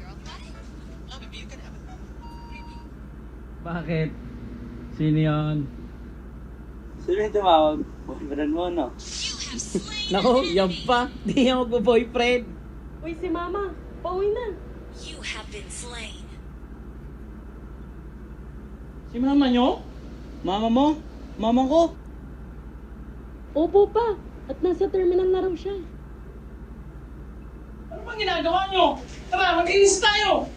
girlfriend. Oh, baby, you can have it. Bakit? Sino yun? Sino yung tumawag? Boyfriend mo, no? Naku, an yan pa. Di niya magbo-boyfriend. Uy, si Mama. Pauwi na. You have been slain. Si mama nyo? Mama mo? Mama ko? Opo pa. At nasa terminal na raw siya. Ano bang ginagawa nyo? Tara, mag-inis tayo!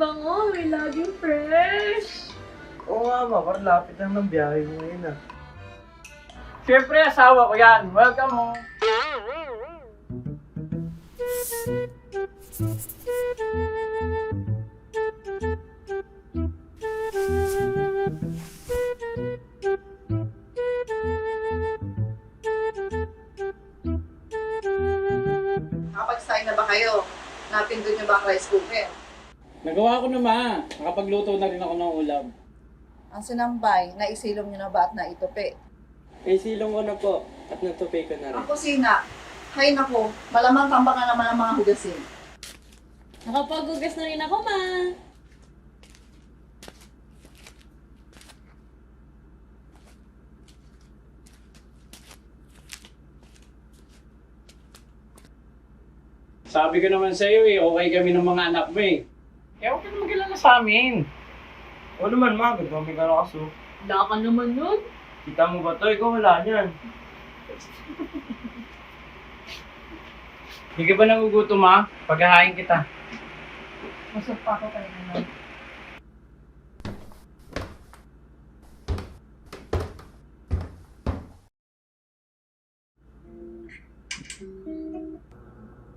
Bango. May laging fresh. Oo nga, ma. Parang lapit lang ng biyahe mo ngayon, ah. Siyempre, asawa ko yan. Welcome home. Nakapag-sign na ba kayo? Napindot niyo ba ang rice cooker? Nagawa ko na ma. Nakapagluto na rin ako ng ulam. Ang sinambay, naisilong niyo na ba at naitupi? Eh, silong ko na po. At natupi ko na Ang kusina, hay nako, malamang tamba ka naman ang mga hugasin. Nakapaghugas na rin ako, Ma. Sabi ko naman sa iyo eh, okay kami ng mga anak mo eh. Kaya huwag ka na mag sa amin. Oo naman, ma. Kami ka na kaso. Wala ka naman nun. Kita mo ba to? Ikaw wala niyan. Hindi ka ba nagugutom ha? Paghahain kita. Masok pa ako kayo naman.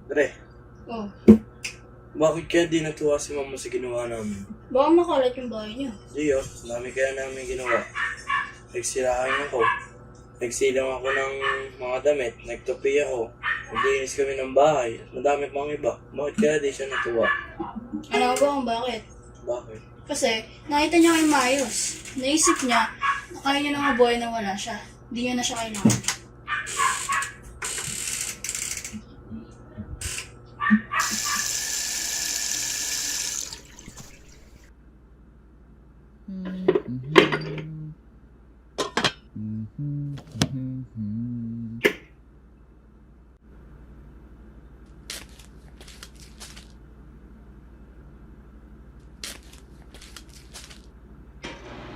Pre, Oh, bakit kaya di natuwa si mama sa ginawa namin? baka makalat yung bahay niya. Di oh, dami kaya namin ginawa. Nagsirahan ako. Nagsilang ako ng mga damit. Nagtupi ako. Naglinis kami ng bahay. Madami pang iba. Bakit kaya di siya natuwa? Alam mo ba kung bakit? Bakit? Kasi, nakita niya kayo maayos. Naisip niya, na kaya niya na mabuhay na wala siya. Hindi niya na siya kailangan.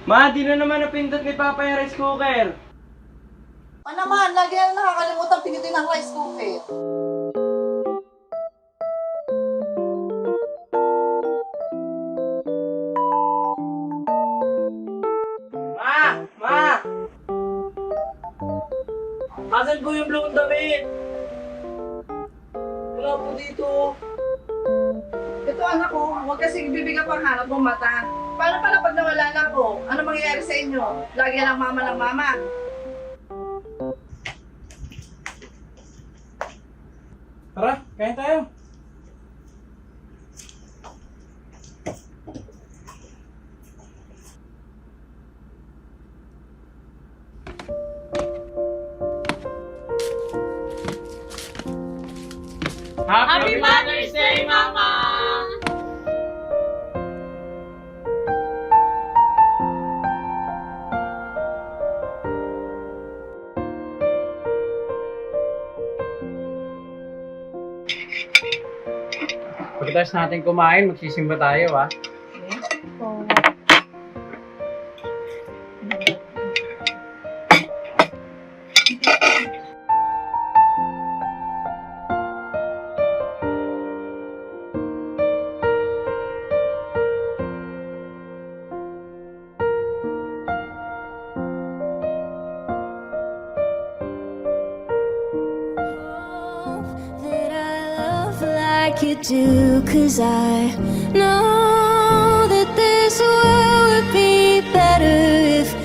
Ma, di na naman napindot ni Papa yung rice cooker. O naman, lagi na nakakalimutan pindutin ang rice cooker. Ma! Ma! Asan po yung blue damit? Wala po dito. Ito anak ko, huwag kasi bibigyan pang hanap ng mata. Paano pala pag nawala na ako? Ano mangyayari sa inyo? Lagi lang mama ng mama. Tara, kain tayo. Happy, Mother's Day, Mama! Pagkatapos natin kumain, magsisimba tayo, ha? Like you do, cause I know that this world would be better